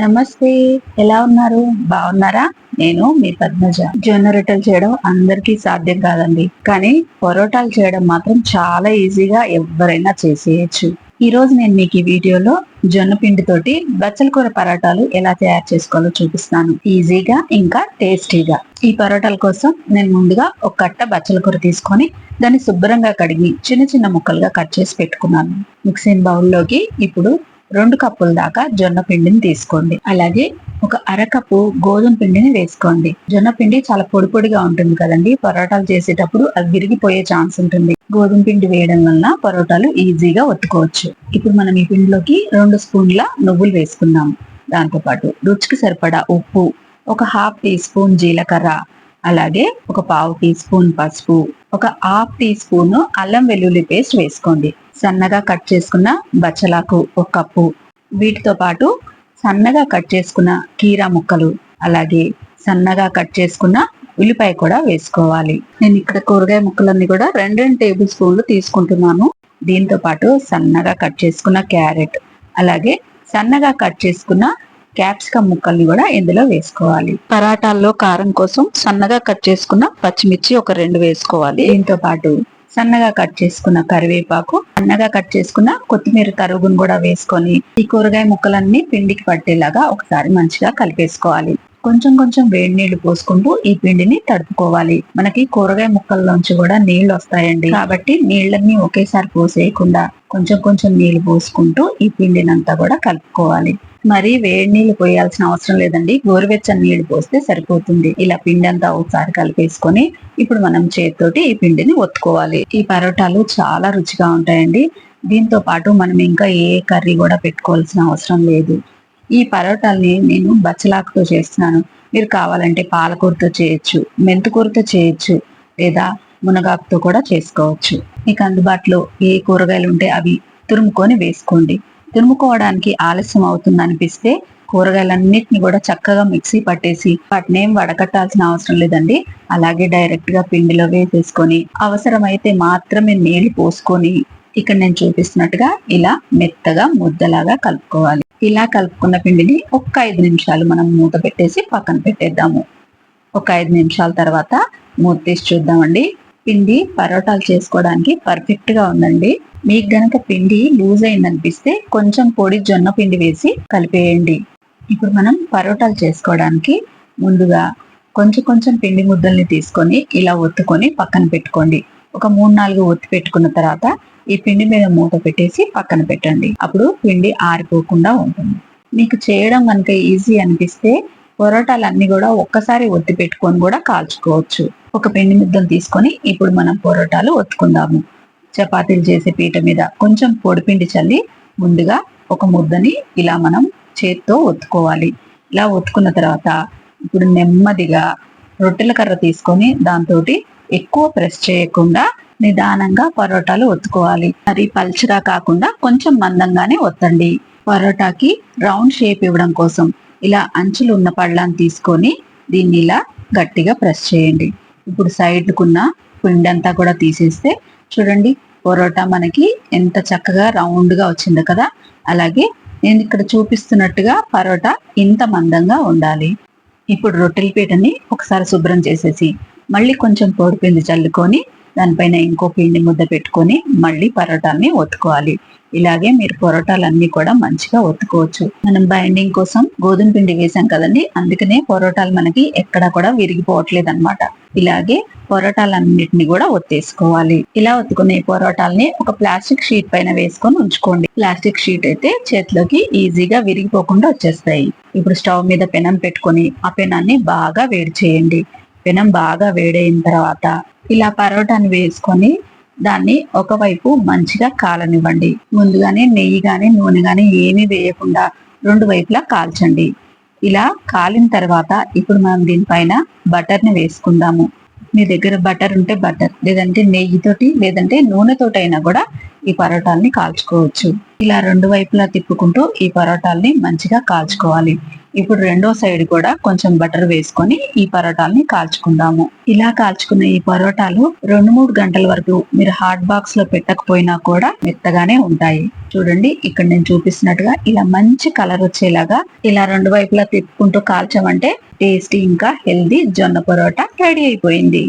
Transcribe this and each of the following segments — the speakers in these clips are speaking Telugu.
నమస్తే. ఎలా ఉన్నారు? బాగున్నారా? నేను మీ పద్మజ. జొన్న రొట్టెలు చేయడం అందరికీ సాధ్యం కాదండి. కానీ పొరోటాలు చేయడం మాత్రం చాలా ఈజీగా ఎవరైనా చేసేయచ్చు. ఈ రోజు నేను మీకు ఈ వీడియోలో జొన్న పిండితోటి బచ్చల కూర పరోటాలు ఎలా తయారు చేసుకోవాలో చూపిస్తాను ఈజీగా ఇంకా టేస్టీగా. ఈ పరోటాల కోసం నేను ముందుగా ఒక కట్ట బచ్చల కూర తీసుకొని దాన్ని శుభ్రంగా కడిగి చిన్న చిన్న ముక్కలుగా కట్ చేసి పెట్టుకున్నాను. మిక్సింగ్ బౌల్లోకి ఇప్పుడు రెండు కప్పుల దాకా జొన్న పిండిని తీసుకోండి. అలాగే ఒక అరకప్పు గోధుమ పిండిని వేసుకోండి. జొన్న పిండి చాలా పొడి పొడిగా ఉంటుంది కదండి. పరోటాలు చేసేటప్పుడు అది విరిగిపోయే ఛాన్స్ ఉంటుంది. గోధుమ పిండి వేయడం వలన పరోటాలు ఈజీగా ఒత్తుకోవచ్చు. ఇప్పుడు మనం ఈ పిండిలోకి రెండు స్పూన్ల నువ్వులు వేసుకుందాం దాంతోపాటు రుచికి సరిపడా ఉప్పు ఒక హాఫ్ టీ స్పూన్ జీలకర్ర అలాగే ఒక పావు టీ స్పూన్ పసుపు ఒక హాఫ్ టీ స్పూన్ అల్లం వెల్లుల్లి పేస్ట్ వేసుకోండి. సన్నగా కట్ చేసుకున్న బచ్చలాకు ఒక కప్పు. వీటితో పాటు సన్నగా కట్ చేసుకున్న కీరా ముక్కలు అలాగే సన్నగా కట్ చేసుకున్న ఉల్లిపాయ కూడా వేసుకోవాలి. నేను ఇక్కడ కూరగాయ ముక్కలన్నీ కూడా రెండు రెండు టేబుల్ స్పూన్లు తీసుకుంటున్నాను. దీంతో పాటు సన్నగా కట్ చేసుకున్న క్యారెట్ అలాగే సన్నగా కట్ చేసుకున్న క్యాప్సికమ్ ముక్కల్ని కూడా ఇందులో వేసుకోవాలి. పరాటాల్లో కారం కోసం సన్నగా కట్ చేసుకున్న పచ్చిమిర్చి ఒక రెండు వేసుకోవాలి. దీంతో పాటు సన్నగా కట్ చేసుకున్న కరివేపాకు సన్నగా కట్ చేసుకున్న కొత్తిమీర తరుగును కూడా వేసుకొని ఈ కూరగాయ ముక్కలన్నీ పిండికి పట్టేలాగా ఒకసారి మంచిగా కలిపేసుకోవాలి. కొంచెం కొంచెం వేడి నీళ్ళు పోసుకుంటూ ఈ పిండిని తడుపుకోవాలి. మనకి కూరగాయ ముక్కల్లోంచి కూడా నీళ్ళు వస్తాయండి. కాబట్టి నీళ్ళన్నీ ఒకేసారి పోసేయకుండా కొంచెం కొంచెం నీళ్ళు పోసుకుంటూ ఈ పిండినంతా కూడా కలుపుకోవాలి. మరి వేడి నీళ్ళు పోయాల్సిన అవసరం లేదండి. గోరువెచ్చని నీళ్ళు పోస్తే సరిపోతుంది. ఇలా పిండి అంతా ఒకసారి కలిపేసుకొని ఇప్పుడు మనం చేతితోటి ఈ పిండిని ఒత్తుకోవాలి. ఈ పరోటాలు చాలా రుచిగా ఉంటాయండి. దీంతో పాటు మనం ఇంకా ఏ కర్రీ కూడా పెట్టుకోవాల్సిన అవసరం లేదు. ఈ పరోటాల్ని నేను బచ్చలాకుతో చేస్తున్నాను. మీరు కావాలంటే పాలకూరతో చేయొచ్చు మెంతుకూరతో చేయొచ్చు లేదా మునగాకుతో కూడా చేసుకోవచ్చు. మీకు అందుబాటులో ఏ కూరగాయలు ఉంటే అవి తురుముకొని వేసుకోండి. తురుముకోవడానికి ఆలస్యం అవుతుంది అనిపిస్తే కూరగాయలన్నిటిని కూడా చక్కగా మిక్సీ పట్టేసి వాటిని ఏం వడకట్టాల్సిన అవసరం లేదండి. అలాగే డైరెక్ట్గా పిండిలో వేసేసుకొని అవసరమైతే మాత్రమే నీళ్ళు పోసుకొని ఇక్కడ నేను చూపిస్తున్నట్టుగా ఇలా మెత్తగా ముద్దలాగా కలుపుకోవాలి. ఇలా కలుపుకున్న పిండిని ఒక్క ఐదు నిమిషాలు మనం మూత పెట్టేసి పక్కన పెట్టేద్దాము. ఒక ఐదు నిమిషాల తర్వాత మూత తీసి చూద్దామండి. పిండి పరోటాలు చేసుకోవడానికి పర్ఫెక్ట్గా ఉందండి. మీకు గనక పిండి లూజ్ అయిందనిపిస్తే కొంచెం పొడి జొన్న పిండి వేసి కలిపేయండి. ఇప్పుడు మనం పరోటాలు చేసుకోవడానికి ముందుగా కొంచెం కొంచెం పిండి ముద్దల్ని తీసుకొని ఇలా ఒత్తుకొని పక్కన పెట్టుకోండి. ఒక మూడు నాలుగు ఒత్తి పెట్టుకున్న తర్వాత ఈ పిండి మీద మూత పెట్టేసి పక్కన పెట్టండి. అప్పుడు పిండి ఆరిపోకుండా ఉంటుంది. మీకు చేయడం కనుక ఈజీ అనిపిస్తే పొరోటాలన్నీ కూడా ఒక్కసారి ఒత్తి పెట్టుకొని కూడా కాల్చుకోవచ్చు. ఒక పిండి ముద్దను తీసుకొని ఇప్పుడు మనం పొరోటాలు ఒత్తుకుందాము. చపాతీలు చేసే పీట మీద కొంచెం పొడిపిండి చల్లి ముందుగా ఒక ముద్దని ఇలా మనం చేత్తో ఒత్తుకోవాలి. ఇలా ఒత్తుకున్న తర్వాత ఇప్పుడు నెమ్మదిగా రొట్టెల కర్ర తీసుకొని దాంతో ఎక్కువ ప్రెస్ చేయకుండా నిదానంగా పరోటాలు ఒత్తుకోవాలి. మరి పల్చగా కాకుండా కొంచెం మందంగానే ఒత్తండి. పరోటాకి రౌండ్ షేప్ ఇవ్వడం కోసం ఇలా అంచులు ఉన్న పళ్ళాన్ని తీసుకొని దీన్ని ఇలా గట్టిగా ప్రెస్ చేయండి. ఇప్పుడు సైడ్కున్న పిండి అంతా కూడా తీసేస్తే చూడండి పొరోటా మనకి ఎంత చక్కగా రౌండ్గా వచ్చింది వచ్చిందో కదా. అలాగే నేను ఇక్కడ చూపిస్తున్నట్టుగా పరోటా ఇంత మందంగా ఉండాలి. ఇప్పుడు రొట్టెల పీటని ఒకసారి శుభ్రం చేసేసి మళ్ళీ కొంచెం పొడి పిండి చల్లుకొని దానిపైన ఇంకో పిండి ముద్ద పెట్టుకొని మళ్ళీ పరోటాల్ని ఒత్తుకోవాలి. ఇలాగే మీరు పొరోటాలన్నీ కూడా మంచిగా ఒత్తుకోవచ్చు. మనం బైండింగ్ కోసం గోధుమ పిండి వేసాం కదండి అందుకనే పొరోటాలు మనకి ఎక్కడా కూడా విరిగిపోవట్లేదు అనమాట ఇలాగే పొరోటాలన్నిటిని కూడా ఒత్తేసుకోవాలి. ఇలా ఒత్తుకునే పొరోటాల్ని ఒక ప్లాస్టిక్ షీట్ పైన వేసుకొని ఉంచుకోండి. ప్లాస్టిక్ షీట్ అయితే చేతిలోకి ఈజీగా విరిగిపోకుండా వచ్చేస్తాయి. ఇప్పుడు స్టవ్ మీద పెనం పెట్టుకొని ఆ పెనాన్ని బాగా వేడి చేయండి. పెనం బాగా వేడైన తర్వాత ఇలా పరోటాని వేసుకొని దాన్ని ఒకవైపు మంచిగా కాలనివ్వండి. ముందుగానే నెయ్యి కానీ నూనె కానీ ఏమీ వేయకుండా రెండు వైపులా కాల్చండి. ఇలా కాలిన తర్వాత ఇప్పుడు మనం దీనిపైన బటర్ని వేసుకుందాము. మీ దగ్గర బటర్ ఉంటే బటర్ లేదంటే నెయ్యితోటి లేదంటే నూనెతోటి అయినా కూడా ఈ పరోటాల్ని కాల్చుకోవచ్చు. ఇలా రెండు వైపులా తిప్పుకుంటూ ఈ పరోటాల్ని మంచిగా కాల్చుకోవాలి. ఇప్పుడు రెండో సైడ్ కూడా కొంచెం బటర్ వేసుకొని ఈ పరోటాల్ని కాల్చుకుందాము. ఇలా కాల్చుకున్న ఈ పరోటాలు రెండు మూడు గంటల వరకు మీరు హాట్ బాక్స్లో పెట్టకపోయినా కూడా మెత్తగానే ఉంటాయి. చూడండి ఇక్కడ నేను చూపిస్తున్నట్టుగా ఇలా మంచి కలర్ వచ్చేలాగా ఇలా రెండు వైపులా తిప్పుకుంటూ కాల్చామంటే టేస్టీ ఇంకా హెల్దీ జొన్న పరోటా రెడీ అయిపోయింది.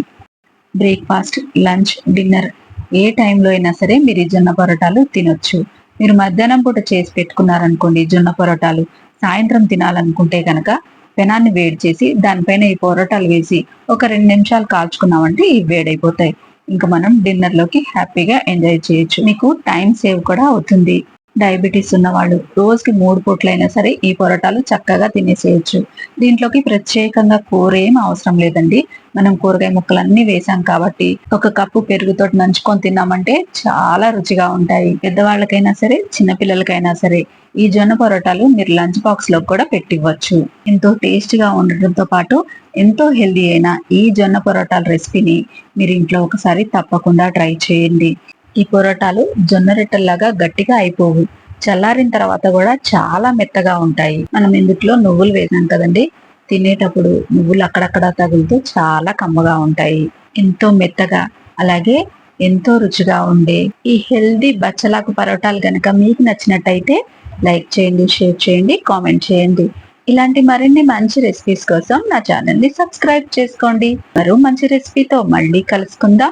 బ్రేక్ఫాస్ట్ లంచ్ డిన్నర్ ఏ టైంలో అయినా సరే మీరు ఈ జొన్న పొరటాలు తినొచ్చు. మీరు మధ్యాహ్నం పూట చేసి పెట్టుకున్నారనుకోండి జొన్న పొరటాలు సాయంత్రం తినాలనుకుంటే కనుక పెనాన్ని వేడి చేసి దానిపైన ఈ పొరోటాలు వేసి ఒక రెండు నిమిషాలు కాల్చుకున్నామంటే ఇవి వేడైపోతాయి. ఇంకా మనం డిన్నర్లోకి హ్యాపీగా ఎంజాయ్ చేయొచ్చు. మీకు టైం సేవ్ కూడా అవుతుంది. డయాబెటీస్ ఉన్నవాళ్ళు రోజుకి మూడు పూట్లైనా సరే ఈ పొరోటాలు చక్కగా తినేసేయచ్చు. దీంట్లోకి ప్రత్యేకంగా కూర ఏం అవసరం లేదండి. మనం కూరగాయ ముక్కలన్నీ వేసాం కాబట్టి ఒక కప్పు పెరుగుతో నంచుకొని తిన్నామంటే చాలా రుచిగా ఉంటాయి. పెద్దవాళ్ళకైనా సరే చిన్నపిల్లలకైనా సరే ఈ జొన్న పొరటాలు మీరు లంచ్ బాక్స్లో కూడా పెట్టివ్వచ్చు. ఎంతో టేస్ట్గా ఉండటంతో పాటు ఎంతో హెల్దీ అయిన ఈ జొన్న పొరోటాల రెసిపీని మీరు ఇంట్లో ఒకసారి తప్పకుండా ట్రై చేయండి. ఈ పొరోటాలు జొన్న రొట్టెల్లాగా గట్టిగా అయిపోవు. చల్లారిన తర్వాత కూడా చాలా మెత్తగా ఉంటాయి. మనం ఇందుట్లో నువ్వులు వేసాం కదండి. తినేటప్పుడు నువ్వులు అక్కడక్కడ తగులుతూ చాలా కమ్మగా ఉంటాయి. ఎంతో మెత్తగా అలాగే ఎంతో రుచిగా ఉండే ఈ హెల్దీ బచ్చలాకు పరోటాలు కనుక మీకు నచ్చినట్టయితే లైక్ చేయండి షేర్ చేయండి కామెంట్ చేయండి. ఇలాంటి మరిన్ని మంచి రెసిపీస్ కోసం నా ఛానల్ని సబ్స్క్రైబ్ చేసుకోండి. మరో మంచి రెసిపీతో మళ్ళీ కలుసుకుందాం.